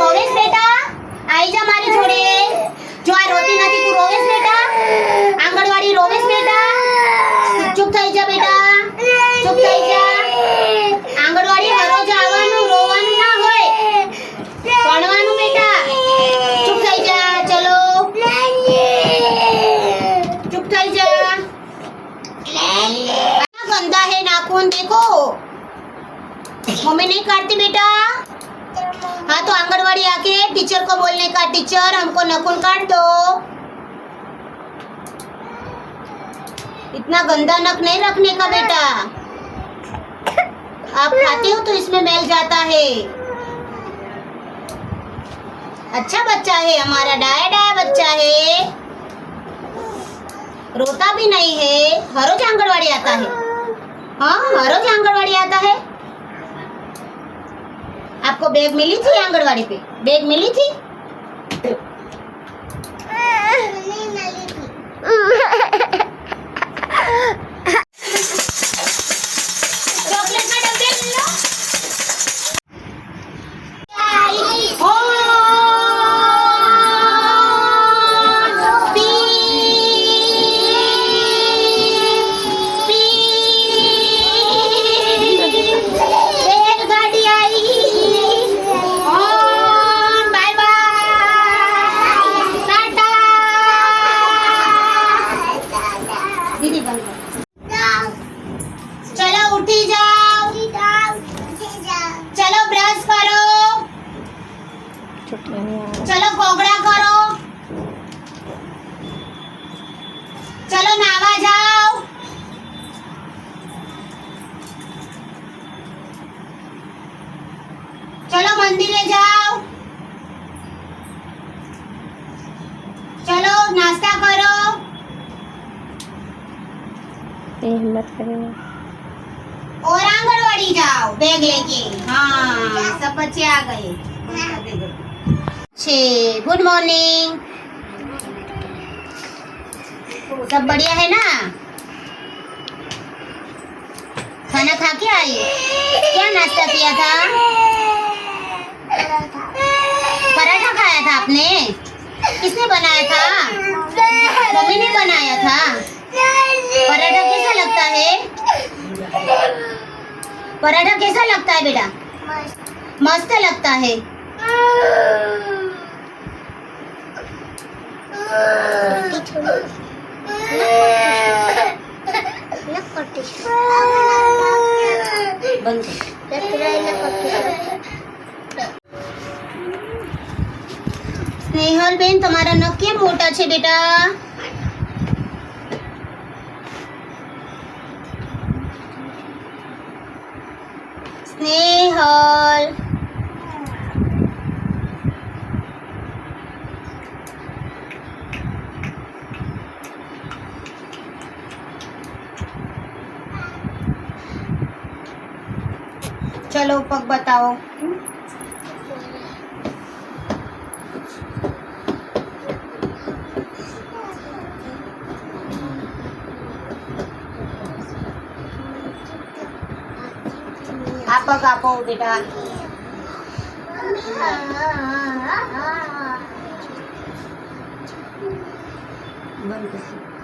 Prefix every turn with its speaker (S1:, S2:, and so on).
S1: રોવેશ બેટા? આઈ જા મારી જોડે. જો આ રોતી નથી તું રોવેશ બેટા? આંગણવાડી રોવેશ બેટા? ચૂપ થઈ જા બેટા. ચૂપ થઈ જા. આંગણવાડી હરોજ આવવાનું રોવાનું ના હોય. ભણવાનું બેટા. ચૂપ થઈ જા ચલો. ચૂપ થઈ જા. ગંદા હે નાખું દેખો. મમ્મી નહીં કાઢતી બેટા? आंगनवाड़ी आके टीचर को बोलने का, टीचर, हमको नखून काट दो। इतना गंदा नख नहीं रखने का बेटा। आप खाते हो तो इसमें मैल जाता है। अच्छा बच्चा है, हमारा डाया डाया बच्चा है। रोता भी नहीं है, हर रोज आंगनवाड़ी आता है। हाँ हर रोज आंगनवाड़ी आता है। आपको बैग मिली थी आंगनवाड़ी पे? बैग मिली थी?
S2: चॉकलेट
S1: ચલો ઉઠી જાઓ. ચલો બ્રશ કરો. ચલો ગોગડા કરો. ચલો નાવા
S3: हिम्मत करेगा।
S1: और आंगनवाड़ी जाओ बैग लेके। हाँ। सब बच्चे आ गए? छे गुड मॉर्निंग सब बढ़िया है ना? खाना खा के आई? क्या नाश्ता किया था? पराठा खाया था आपने? किसने बनाया था? मम्मी ने बनाया था? पराठा कैसा लगता है पराठा कैसा लगता है बेटा मस्त लगता है बंद
S2: कर।
S1: સ્નેહલ બેન તમારા નખ કેમ મોટા છે બેટા Snehal. Chalo pagbataw. Hmm? આ પગ આપો બેટા બંધ કર.